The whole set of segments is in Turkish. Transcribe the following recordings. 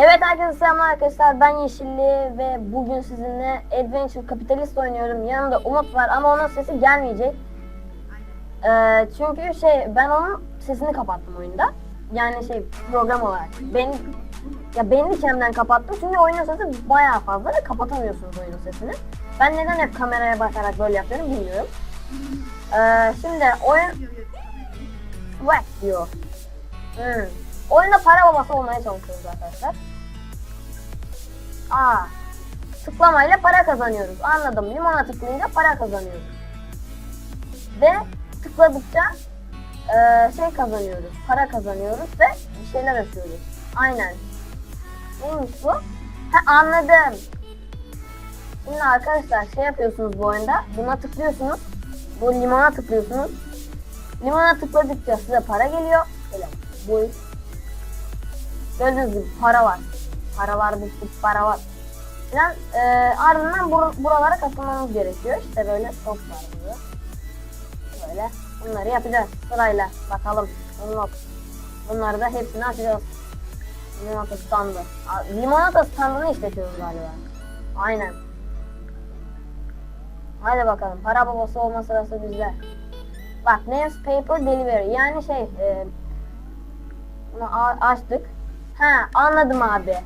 Evet herkese selamlar arkadaşlar ben Yeşilli ve bugün sizinle Adventure Capitalist oynuyorum. Yanımda Umut var ama onun sesi gelmeyecek. Ee, çünkü şey ben onun sesini kapattım oyunda. Yani şey program olarak. Ben ya benim ikemden kapattım çünkü oyunun sesi bayağı fazla ve kapatamıyorsunuz oyunun sesini. Ben neden hep kameraya bakarak böyle yapıyorum bilmiyorum. Ee, şimdi oyun Whack diyor. Hmm. Oyunda para babası olmaya çalışıyoruz arkadaşlar. Aa. Tıklamayla para kazanıyoruz. Anladım. Limona tıklayınca para kazanıyoruz. Ve tıkladıkça eee, şey kazanıyoruz. Para kazanıyoruz ve bir şeyler açıyoruz. Aynen. Neymiş bu? Ha anladım. Şimdi arkadaşlar şey yapıyorsunuz bu oyunda. Buna tıklıyorsunuz. Bu limona tıklıyorsunuz. Limona tıkladıkça size para geliyor. Böyle bu Gördüğünüz gibi para var. Para var, bir para var. Falan. E, ardından bur- buralara katılmamız gerekiyor. İşte böyle top var burada. Böyle bunları yapacağız sırayla. Bakalım. Unlock. Bunları da hepsini açacağız. Limonata standı. Limonata standını işletiyoruz galiba. Aynen. Hadi bakalım. Para babası olma sırası bizde. Bak newspaper delivery. Yani şey e, bunu açtık. Ha anladım abi.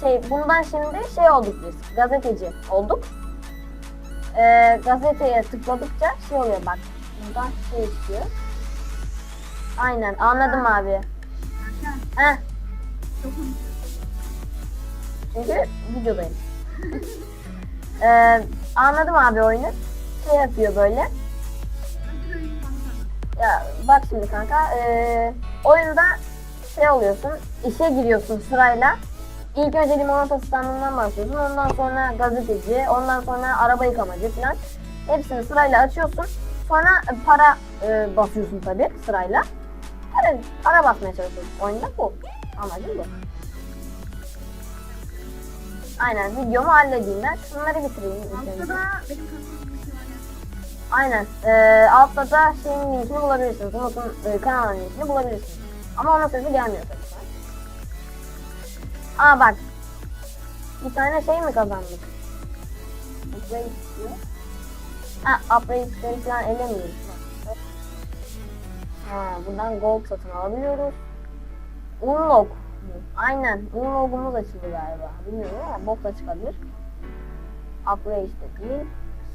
Şey bundan şimdi şey olduk biz. Gazeteci olduk. Ee, gazeteye tıkladıkça şey oluyor bak. Buradan şey istiyor. Aynen anladım abi. Heh. Çünkü videodayım. ee, anladım abi oyunu. Şey yapıyor böyle. Ya bak şimdi kanka. ee, oyunda şey oluyorsun. işe giriyorsun sırayla. İlk önce limonata standından başlıyorsun. Ondan sonra gazeteci, ondan sonra araba yıkamacı falan. Hepsini sırayla açıyorsun. Sonra e, para e, basıyorsun tabi sırayla. Para, para basmaya çalışıyorsun. Oyunda bu. Amacım bu. Aynen videomu halledeyim ben. Şunları bitireyim. Altta da benim. Aynen. Ee, altta da şeyin linkini bulabilirsiniz. Umut'un e, kanalının linkini bulabilirsiniz. Ama ona sesi gelmiyor tabii. Aa bak. Bir tane şey mi kazandık? Upgrade istiyor. Ha upgrade'leri falan elemiyoruz. Ha buradan gold satın alabiliyoruz. Unlock. Aynen. Unlock'umuz açıldı galiba. Bilmiyorum ama bok da çıkabilir. Upgrade de değil.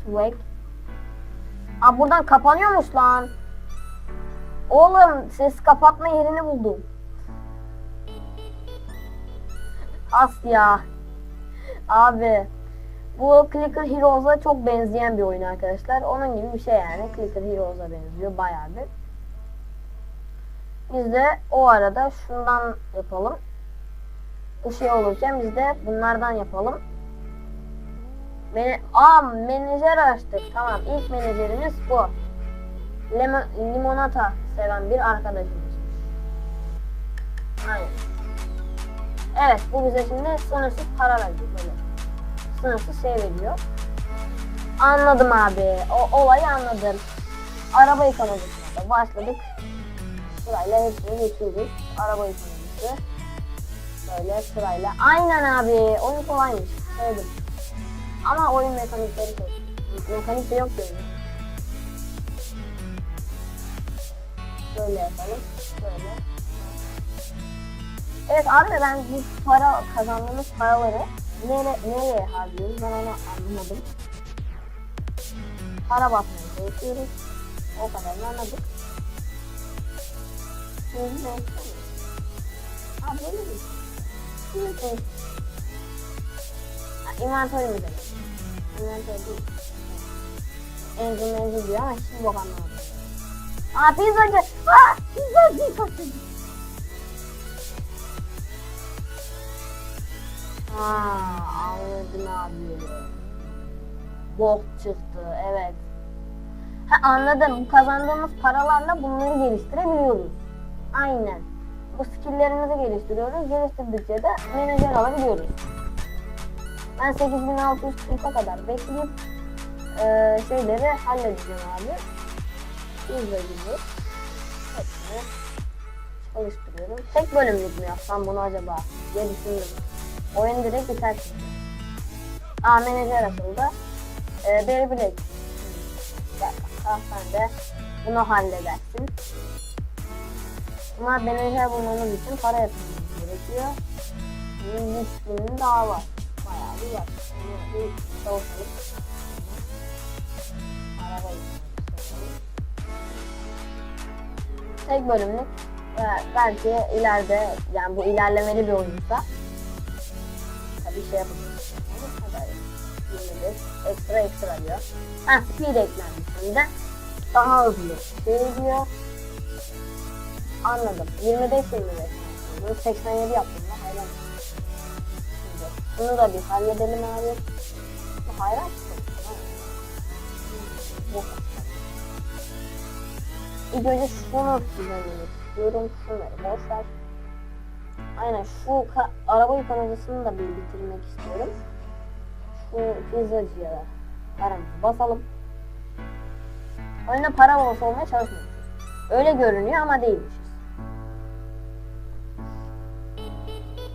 Swag Aa buradan kapanıyormuş lan. Oğlum ses kapatma yerini buldum. Asya. Abi. Bu Clicker Heroes'a çok benzeyen bir oyun arkadaşlar. Onun gibi bir şey yani. Clicker Heroes'a benziyor bayağı bir. Biz de o arada şundan yapalım. Bu şey olurken biz de bunlardan yapalım. Mene Aa menajer açtık. Tamam ilk menajerimiz bu. Lemo limonata seven bir arkadaşımız. Aynen. Evet bu bize şimdi sınırsız para verecek böyle. Sınırsız şey veriyor. Anladım abi. O olayı anladım. Araba yıkamacısına başladık. Sırayla hepsini geçiyoruz. Araba yıkamacısı. Böyle sırayla. Aynen abi. Oyun kolaymış. Sevdim. Ama oyun mekanikleri çok. Mekanik de yok böyle. Böyle yapalım. Evet abi ben bu para kazandığımız paraları nere, nereye harcıyoruz ben onu anlamadım. Para basmaya çalışıyoruz. O kadarını anladık. Şimdi ne Ha böyle mi? Şimdi Inventörü mü demek? Inventörü değil. Engine mevzu diyor ama hiç bok anlamadım. Aa pizzacı! Aa pizzacı kaçırdı. Aa anladım abi. Bok çıktı evet. Ha anladım. Kazandığımız paralarla bunları geliştirebiliyoruz. Aynen. Bu skilllerimizi geliştiriyoruz. Geliştirdikçe de menajer alabiliyoruz. Ben 8640'a kadar bekleyip eee şeyleri halledeceğim abi. Hızla gibi. Hepsini çalıştırıyorum. Tek bölümlük mü yapsam bunu acaba diye düşündüm. Oyun direkt biter. Aa menajer açıldı. Ee, Beyblade. Gel bak sen de bunu halledersin. Ama menajer bulmamız için para yatırmamız gerekiyor. Bunun 100 binin daha var. Bayağı bir var. Bunu bir çalışalım. Araba yıkamak Tek bölümlük ve belki ileride yani bu ilerlemeli bir oyunsa tabii şey yapacağız. Ama kadar 25 ekstra ekstra diyor. Heh speed eklenmiş de. Daha hızlı şey diyor. Anladım. 25 25. Bunu 87 yaptım da hayran. Şimdi bunu da bir halledelim abi. Bu hayran? Bu. İlk önce şunu düzenlemek istiyorum. Şunları boş ver. Aynen şu araba yıkamacısını da bir bitirmek istiyorum. Şu pizzacıya da paramızı basalım. Oyunda para babası olmaya çalışmıyoruz. Öyle görünüyor ama değilmişiz.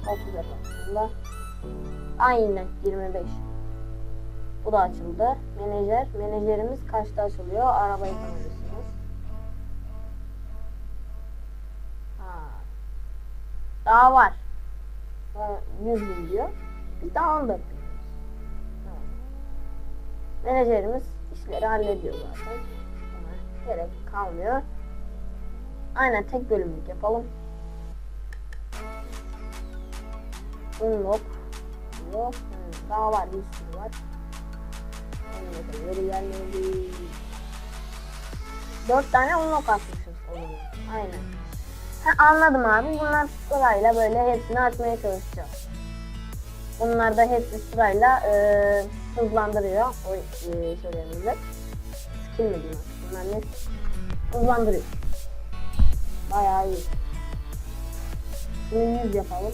30 yapalım. Aynen 25. Bu da açıldı. Menajer. Menajerimiz kaçta açılıyor? Araba yıkamacısınız. Daha var. Ha, 100 bin diyor. Biz daha 14 bin. Menajerimiz işleri hallediyor zaten. Ona gerek kalmıyor. Aynen tek bölümlük yapalım. Unlock. Unlock. Daha var bir sürü var. Geri gelmedi. Dört tane unlock atmışız o zaman. Aynen. Ha, anladım abi. Bunlar sırayla böyle hepsini açmaya çalışacağız. Bunlar da hepsi sırayla e, hızlandırıyor o e, şeylerimizi. Skill mi diyeyim? Bunlar ne? Hızlandırıyor. Bayağı iyi. Şimdi 100 yapalım.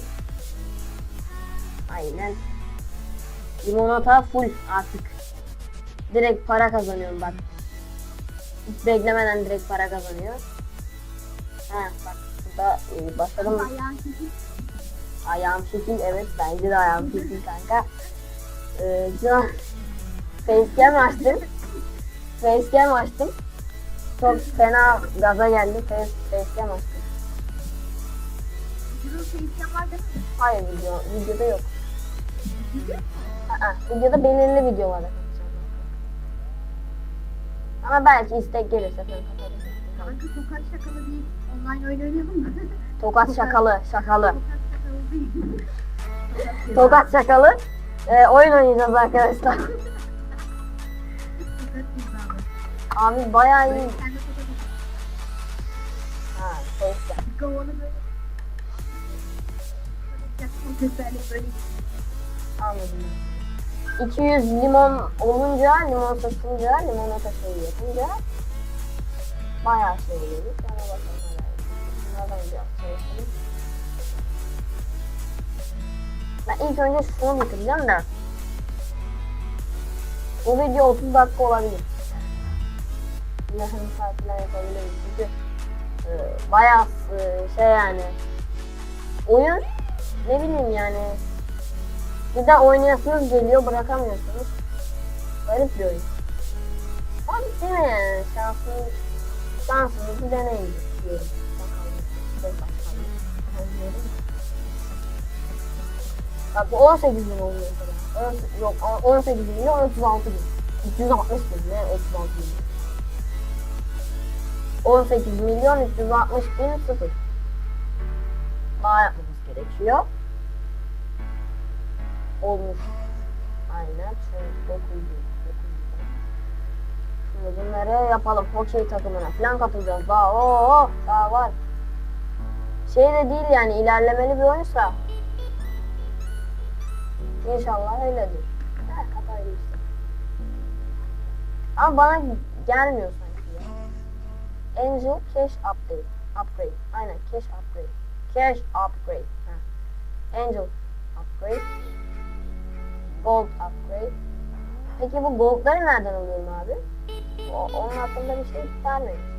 Aynen. Limonata full artık. Direkt para kazanıyorum bak. Hiç beklemeden direkt para kazanıyor. Ha bak burada e, başladım. Ayağın çekil. Ayağım şekil evet bence de ayağım şekil kanka. Ee, şu an facecam açtım. Facecam açtım. Çok fena gaza geldim. Face, facecam açtım. Seyircen var değil mi? Hayır video, videoda yok. Video. Aa, videoda belirli videolar atacağım. Ama belki istek gelirse falan. Kanka sokak şakalı değil. Online oyun oynayalım mı? Tokat şakalı, şakalı. Tokat şakalı. Ee, oyun oynayacağız arkadaşlar. Abi bayağı iyi. Ha, böyle. Anladım. 200 limon olunca, limon satınca, limonata şeyi yapınca bayağı şey oluyor. Biraz çalışalım. Ben ilk önce şunu bitireceğim de bu video 30 dakika olabilir. Yarım saatler yapabiliriz çünkü e, bayağı e, şey yani oyun ne bileyim yani bir de oynayasınız geliyor bırakamıyorsunuz. Garip bir oyun. Ama değil mi yani şansınız, şansınızı deneyin diyorum. Bu 18 bin oluyor Yok 18 milyon 36 bin. 360 bin ne 36 bin. 18 milyon 360 bin sıfır. Daha yapmamız gerekiyor olmuş. Aynen. 9 Şimdi bunları yapalım. Hokey takımına falan katılacağız. Daha o daha var. Şey de değil yani ilerlemeli bir oyunsa. İnşallah öyledir. Ha, kafayı işte. Ama bana gelmiyor sanki ya. Angel Cash Update. Upgrade. Aynen Cash Upgrade. Cash Upgrade. Ha. Angel Upgrade. Gold upgrade. Peki bu goldları nereden alıyorum abi? O, onun hakkında bir şey vermemişler.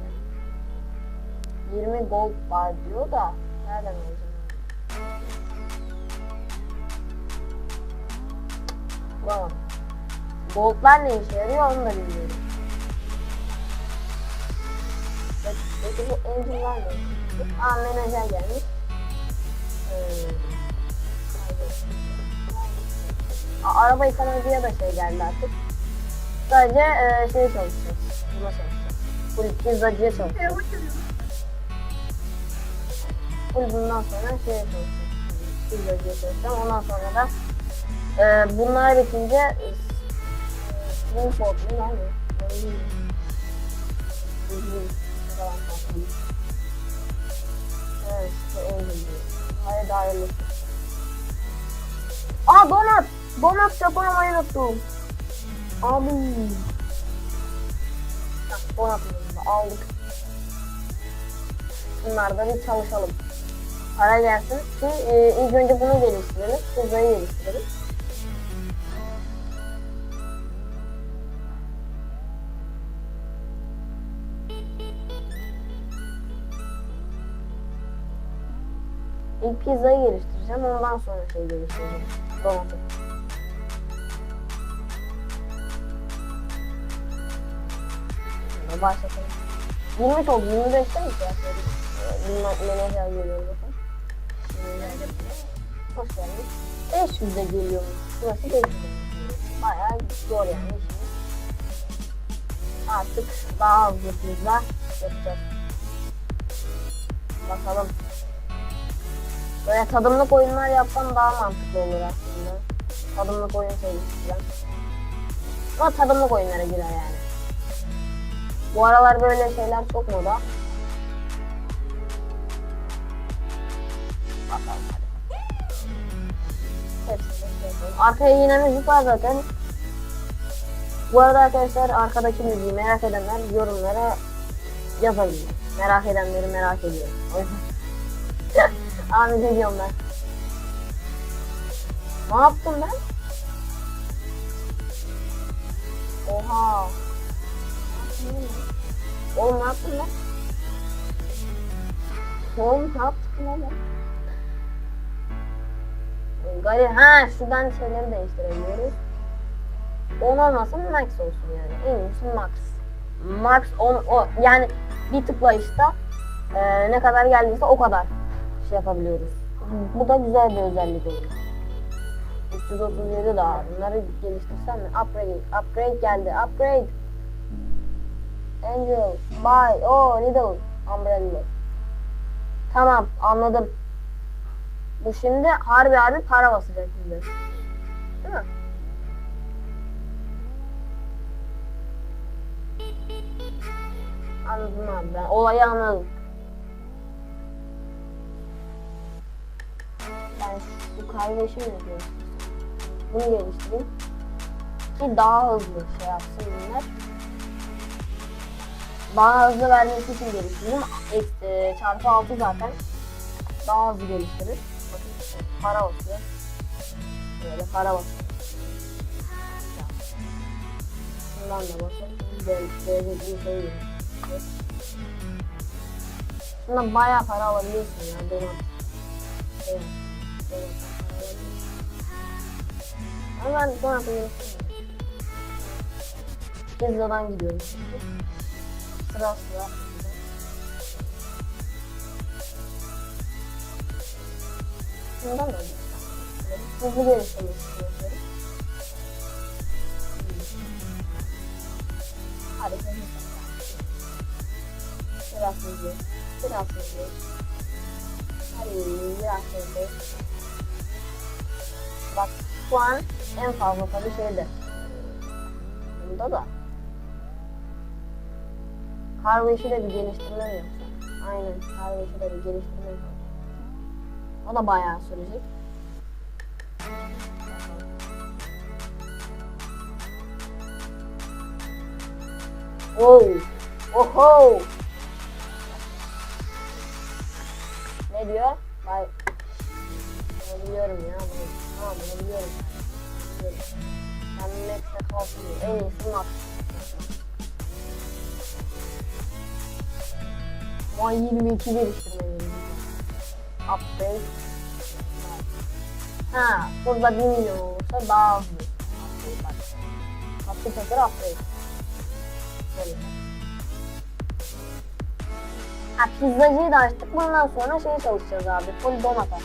20 gold var diyor da nereden alacağım? Tamam. Goldlar ne işe yarıyor onu da bilmiyorum. Peki, bu engine'lar ne? Aa menajer gelmiş. Aa, araba yıkamacıya da şey geldi artık. Sadece e, şey çalışacağız. Buna çalışacağız. Full pizzacıya çalışacağız. Full bundan sonra şey. Pizzacıya çalışacağım. Ondan sonra da e, bunlar bitince. Düzgün. Falan tatlıyım. Evet, işte öyle diyor. Hayır daha hayırlısı. Aa donat! Donat yapamamayı unuttum. Abi. Da aldık. Bunlarda bir çalışalım. Para gelsin ki e, ilk önce bunu geliştirelim. Pizzayı geliştirelim. İlk pizzayı geliştireceğim. Ondan sonra şey geliştireceğim. Şimdi başlatalım. 20 oldu. 25'te mi? Bunlar menajer geliyor bakın. Hoş geldin. 500'de geliyormuş. Burası 500'de. Bayağı zor yani. Artık daha hızlı pizza yapacağız. Bakalım. Böyle tadımlık oyunlar yapsam daha mantıklı olur aslında. Tadımlık oyun sevgisiyle. Ama tadımlık oyunlara girer yani. Bu aralar böyle şeyler çok moda. Arkaya yine müzik var zaten. Bu arada arkadaşlar arkadaki müziği merak edenler yorumlara yazabilir. Merak edenleri merak ediyorum. Ahmet ne diyorum ben? Ne yaptım ben? Oha. Oğlum ne yaptın lan? Oğlum ne yaptın lan? Gari ha şuradan şeyleri değiştirebiliyoruz. 10 olmasın max olsun yani. En iyisi max. Max 10 o yani bir tıklayışta e, ne kadar geldiyse o kadar şey yapabiliyoruz. Bu da güzel bir özellik olur. 337 daha. Bunları geliştirsem mi? Upgrade. Upgrade geldi. Upgrade. Angel. Buy. Oh little. Umbrella. Tamam anladım. Bu şimdi harbi harbi para basacak bize. Değil mi? Anladım abi ben. Olayı anladım. Ben şu kardeşim yapıyorum. Bunu geliştireyim. Ki daha hızlı şey yapsın bunlar. Daha hızlı vermesi için geliştirdim. E, çarpı 6 zaten. Daha hızlı geliştirir. Para basıyor. Böyle para basıyor. Şundan da. Devletli şey değil. Bundan bayağı para alabiliyorsun ya. Benim. Evet. Ama ben sonra yapıyorum. Pizzadan gidiyorum. Sıra sıra. Şundan da Hızlı geliştirmek istiyorum. Hadi. Biraz hızlı. Biraz hızlı. Hadi biraz hızlı. Bak şu an en fazla tabii şeyde. Bunda da. Kargo işi de bir geliştirme mi yapsa? Aynen kargo işi de bir geliştirme yapsa. O da bayağı sürecek. Oh! Oho! Ne diyor? Bay bunu biliyorum ya. Bunu, tamam bunu biliyorum. Ben Max'e kalsın. En iyisi Max. Ama 22 geliştirme yeri. Update. Ha, burada 1 milyon olursa daha hızlı. Update bak. Update. Böyle. Ha pizzacıyı da açtık. Bundan sonra şey çalışacağız abi. Full donata.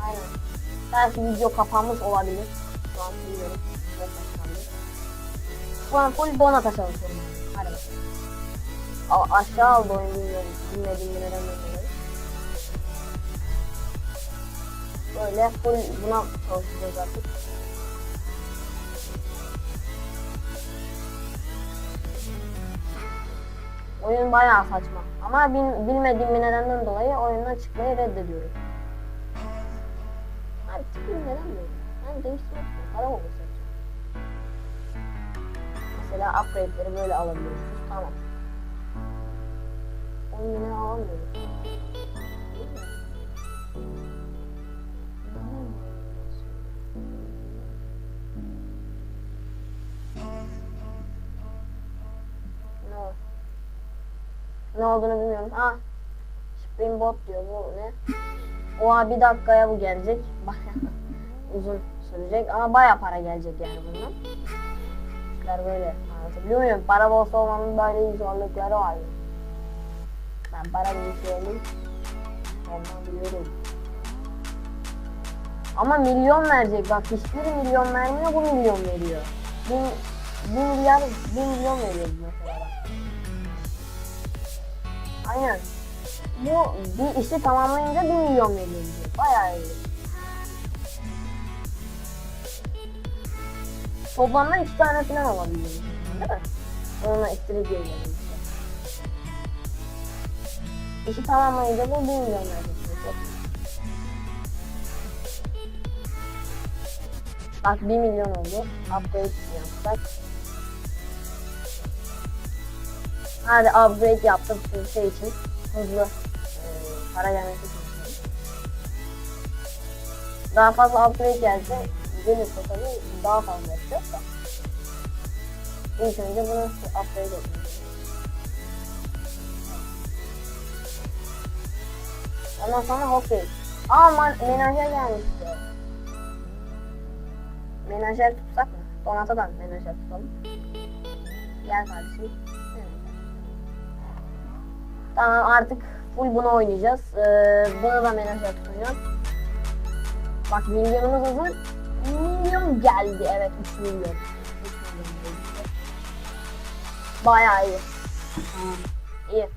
Aynen. Belki video kapanmış olabilir. Şu an bilmiyorum. Şu an full donata çalışıyorum. A- aşağı aldı oyun bilmiyorum. Neden dolayı. Böyle full buna çalışacağız artık. Oyun bayağı saçma. Ama bil- bilmediğim bir nedenden dolayı oyundan çıkmayı reddediyorum. Abi çıkayım neden böyle? Ben değiştirmek istiyorum. Para olursa. Mesela upgrade'leri böyle alabiliyoruz. Tamam. 10 bine alamıyoruz. Ne olduğunu bilmiyorum. Ha. Spring bot diyor bu ne? Oha bir dakikaya bu gelecek. Uzun sürecek ama baya para gelecek yani bundan. Böyle anlatabiliyor muyum? Para bolsa olmanın böyle zorlukları var. Para biriktirelim. Ondan. Ama milyon verecek bak hiçbiri milyon vermiyor bu milyon veriyor. Bin, bin milyar, bin milyon veriyor mesela. Aynen. Bu bir işi tamamlayınca 1 milyon veriyor. Bayağı iyi. Toplamda iki tane falan alabiliyor. Değil mi? Onunla istiridye geliyor işte. İşi tamamlayınca bu 1 milyon verecek. Bak 1 milyon oldu. Upgrade yapsak. Hadi upgrade yaptık şu şey için. Hızlı e, para gelmesi için. Daha fazla upgrade gelse gelirse tabii daha fazla yapacağız da. İlk önce bunu upgrade etmemiz. Ondan sonra hockey. Aa man menajer gelmişti. Menajer tutsak mı? Donatadan menajer tutalım. Gel kardeşim. Tamam artık full bunu oynayacağız. Ee, bunu da menajer tutacağım. Bak milyonumuz hazır. Milyon geldi. Evet 3 milyon. 3 milyon geldi. Bayağı iyi. Tamam. İyi.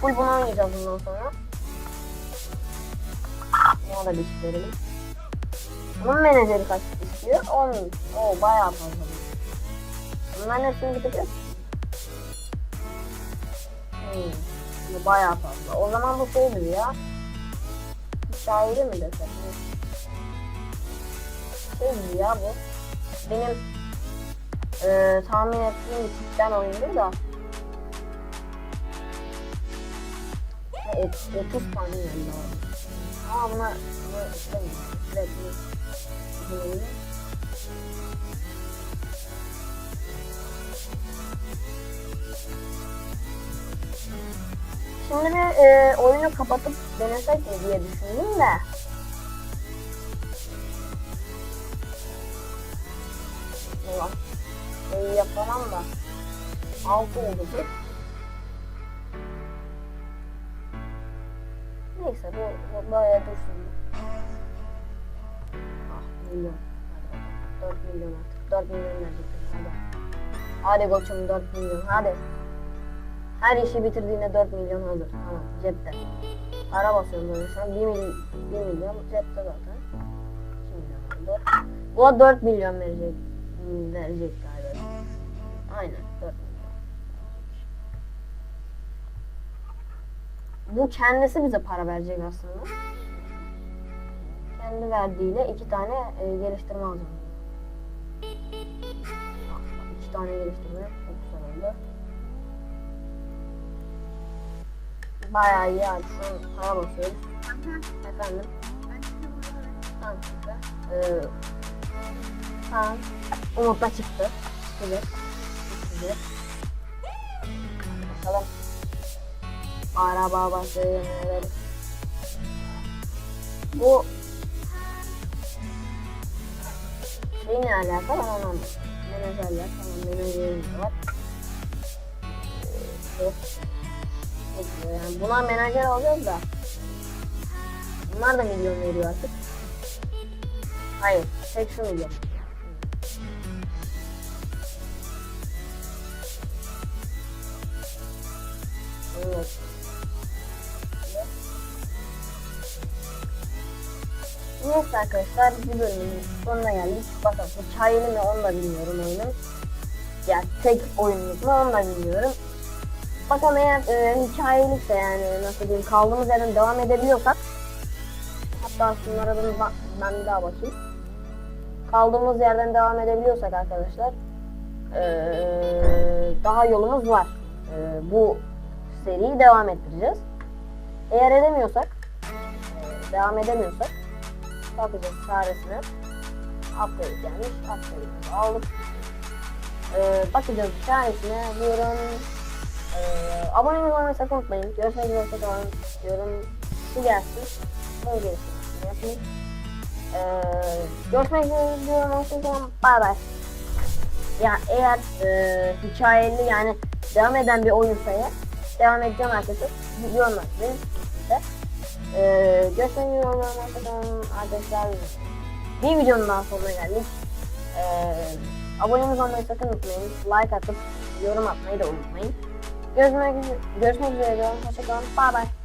Full bunu oynayacağız bundan sonra. Buna da bir verelim. Bunun menajeri kaç istiyor? 10. Oo bayağı fazla. Bunların hepsini bitireceğiz. Hmm. Bu bayağı fazla. O zaman bu şeydir ya. Şairi mi desek? Şeydir ya bu. Benim eee tahmin ettiğim tipten oyundur da. Ve ot- 30 tane var. Ama bunu- Şimdi bir e, oyunu kapatıp denesek mi diye düşündüm de. Ulan. Şeyi yapamam da. Altı oldu bu. Böyle dursun. Ah milyon. Hadi bakalım. 4 milyon artık. 4 milyon verecektim. Hadi. Hadi koçum 4 milyon. Hadi. Her işi bitirdiğinde 4 milyon hazır. Tamam cepte. Para basıyorum böyle şu an 1 milyon, 1 milyon cepte zaten. 2 milyon oldu. Bu da 4 milyon verecek. Verecek galiba. Aynen 4 milyon. Bu kendisi bize para verecek aslında. Kendi verdiğiyle iki tane e, geliştirme alacağım. İki tane geliştirme çok güzel oldu. Bayağı iyi abi şu an para basıyoruz. Efendim. Tamam kanka. Ee, tamam. Umut'la çıktı. Evet. diye. Bakalım. Araba başlayalım. Bu şey ne alakalı anlamadım. Menajerler tamam menajerimiz var. Ee, yok. Yani buna menajer alacağız da. Bunlar da milyon veriyor artık. Hayır, tek şu milyon. Neyse arkadaşlar bir bölümün sonuna geldik. Bakın hikayeli mi onu da bilmiyorum oyunun. Ya tek oyunluk mu onu da bilmiyorum. Bakalım eğer e, hikayelikse yani nasıl diyeyim kaldığımız yerden devam edebiliyorsak hatta şunlara da bak, ben bir daha bakayım. Kaldığımız yerden devam edebiliyorsak arkadaşlar e, daha yolumuz var. E, bu seriyi devam ettireceğiz. Eğer edemiyorsak e, devam edemiyorsak bakacağız çaresine. Upgrade gelmiş. Upgrade'i aldık. Ee, bakacağız çaresine diyorum. Ee, abone olmayı sakın unutmayın. Görüşmek üzere diyorum. Bu gelsin. Gerisini yapayım. Ee, görüşmek üzere diyorum. Hoşçakalın. Bay bay. Ya eğer e, hikayeli yani devam eden bir oyunsa eğer devam edeceğim arkadaşlar. Yorumlar size. Ee, üzere hoşçakalın arkadaşlar. Bir videonun daha sonuna geldik. Ee, abonemiz olmayı sakın unutmayın. Like atıp yorum atmayı da unutmayın. Görüşmek. Görüşmek üzere. Hoşçakalın. Bye bye.